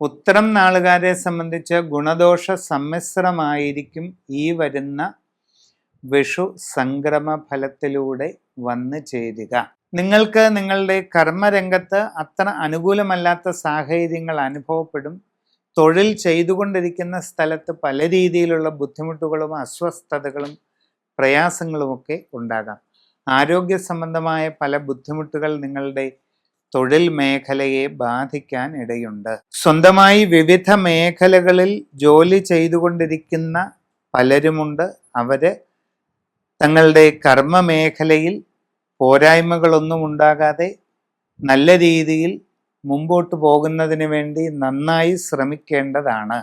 ഉത്തരം നാളുകാരെ സംബന്ധിച്ച് ഗുണദോഷ സമ്മിശ്രമായിരിക്കും ഈ വരുന്ന വിഷു സംക്രമ ഫലത്തിലൂടെ വന്നു ചേരുക. നിങ്ങൾക്ക് നിങ്ങളുടെ കർമ്മരംഗത്ത് അത്ര അനുകൂലമല്ലാത്ത സാഹചര്യങ്ങൾ അനുഭവപ്പെടും. തൊഴിൽ ചെയ്തുകൊണ്ടിരിക്കുന്ന സ്ഥലത്ത് പല രീതിയിലുള്ള ബുദ്ധിമുട്ടുകളും അസ്വസ്ഥതകളും പ്രയാസങ്ങളുമൊക്കെ ഉണ്ടാകാം. ആരോഗ്യ സംബന്ധമായ പല ബുദ്ധിമുട്ടുകൾ നിങ്ങളുടെ തൊഴിൽ മേഖലയെ ബാധിക്കാൻ ഇടയുണ്ട്. സ്വന്തമായി വിവിധ മേഖലകളിൽ ജോലി ചെയ്തുകൊണ്ടിരിക്കുന്ന പലരുമുണ്ട്. അവർ തങ്ങളുടെ കർമ്മ മേഖലയിൽ പോരായ്മകളൊന്നും ഉണ്ടാകാതെ നല്ല രീതിയിൽ മുമ്പോട്ട് പോകുന്നതിന് വേണ്ടി നന്നായി ശ്രമിക്കേണ്ടതാണ്.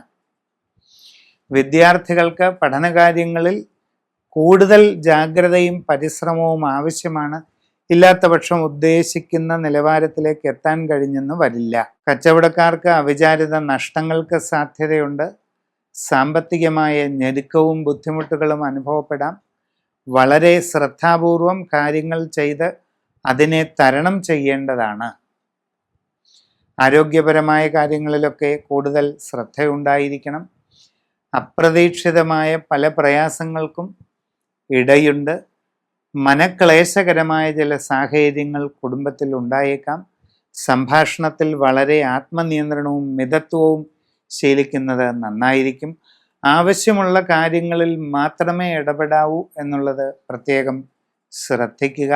വിദ്യാർത്ഥികൾക്ക് പഠനകാര്യങ്ങളിൽ കൂടുതൽ ജാഗ്രതയും പരിശ്രമവും ആവശ്യമാണ്. ഇല്ലാത്ത പക്ഷം ഉദ്ദേശിക്കുന്ന നിലവാരത്തിലേക്ക് എത്താൻ കഴിഞ്ഞെന്ന് വരില്ല. കച്ചവടക്കാർക്ക് അവിചാരിത നഷ്ടങ്ങൾക്ക് സാധ്യതയുണ്ട്. സാമ്പത്തികമായ ഞെരുക്കവും ബുദ്ധിമുട്ടുകളും അനുഭവപ്പെടാം. വളരെ ശ്രദ്ധാപൂർവം കാര്യങ്ങൾ ചെയ്ത് അതിനെ തരണം ചെയ്യേണ്ടതാണ്. ആരോഗ്യപരമായ കാര്യങ്ങളിലൊക്കെ കൂടുതൽ ശ്രദ്ധയുണ്ടായിരിക്കണം. അപ്രതീക്ഷിതമായ പല പ്രയാസങ്ങൾക്കും ഇടയുണ്ട്. മനക്ലേശകരമായ ചില സാഹചര്യങ്ങൾ കുടുംബത്തിൽ ഉണ്ടായേക്കാം. സംഭാഷണത്തിൽ വളരെ ആത്മനിയന്ത്രണവും മിതത്വവും ശീലിക്കുന്നത് നന്നായിരിക്കും. ആവശ്യമുള്ള കാര്യങ്ങളിൽ മാത്രമേ ഇടപെടാവൂ എന്നുള്ളത് പ്രത്യേകം ശ്രദ്ധിക്കുക.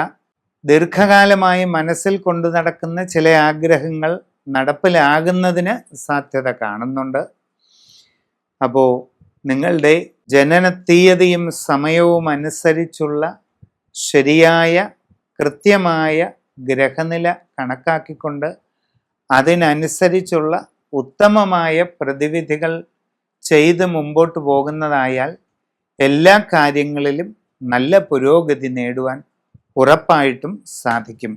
ദീർഘകാലമായി മനസ്സിൽ കൊണ്ടു നടക്കുന്ന ചില ആഗ്രഹങ്ങൾ നടപ്പിലാകുന്നതിന് സാധ്യത കാണുന്നുണ്ട്. അപ്പോൾ നിങ്ങളുടെ ജനന തീയതിയും സമയവും അനുസരിച്ചുള്ള ശരിയായ കൃത്യമായ ഗ്രഹനില കണക്കാക്കിക്കൊണ്ട് അതിനനുസരിച്ചുള്ള ഉത്തമമായ പ്രതിവിധികൾ ചെയ്ത് മുമ്പോട്ട് പോകുന്നതായാൽ എല്ലാ കാര്യങ്ങളിലും നല്ല പുരോഗതി നേടുവാൻ ഉറപ്പായിട്ടും സാധിക്കും.